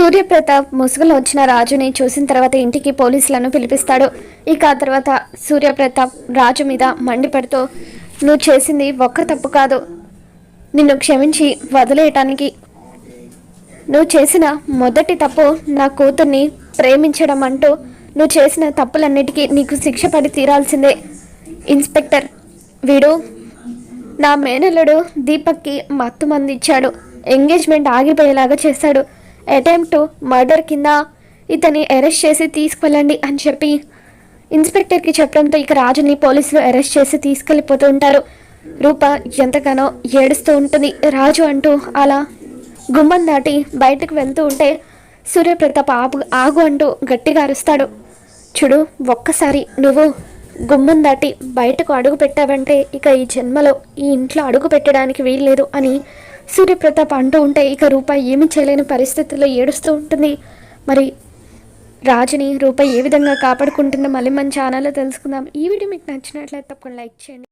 సూర్యప్రతాప్ ముసుగులో వచ్చిన రాజుని చూసిన తర్వాత ఇంటికి పోలీసులను పిలిపిస్తాడు. ఇక ఆ తర్వాత సూర్యప్రతాప్ రాజు మీద మండిపడుతూ నువ్వు చేసింది ఒక్క తప్పు కాదు. నిన్ను క్షమించి వదిలేయటానికి. నువ్వు చేసిన మొదటి తప్పు నా కూతుర్ని ప్రేమించడం అంటూ నువ్వు చేసిన తప్పులన్నిటికీ నీకు శిక్ష పడి తీరాల్సిందే. ఇన్స్పెక్టర్ వీడు నా మేనల్లుడు దీపక్కి మత్తు మంది ఇచ్చాడు. ఎంగేజ్మెంట్ ఆగిపోయేలాగా చేశాడు. అటెంప్ట్ మర్డర్ కింద ఇతన్ని అరెస్ట్ చేసి తీసుకెళ్ళండి అని చెప్పి ఇన్స్పెక్టర్కి చెప్పడంతో ఇక రాజుని పోలీసులు అరెస్ట్ చేసి తీసుకెళ్ళిపోతూ ఉంటారు. రూప ఎంతగానో ఏడుస్తూ ఉంటుంది. రాజు అంటూ అలా గుమ్మం దాటి బయటకు వెళ్తూ ఉంటే సూర్యప్రతాప్ ఆగు ఆగు అంటూ గట్టిగా అరుస్తాడు. చూడు ఒక్కసారి నువ్వు గుమ్మం దాటి బయటకు అడుగు పెట్టావంటే ఇక ఈ జన్మలో ఈ ఇంట్లో అడుగు పెట్టడానికి వీల్లేదు అని సూర్యప్రతాప్ అంటూ ఉంటే ఇక రూపాయి ఏమి చేయలేని పరిస్థితుల్లో ఏడుస్తూ ఉంటుంది. మరి రాజుని రూపాయి ఏ విధంగా కాపాడుకుంటుందో మళ్ళీ మన ఛానల్లో తెలుసుకుందాం. ఈ వీడియో మీకు నచ్చినట్లయితే తప్పకుండా లైక్ చేయండి.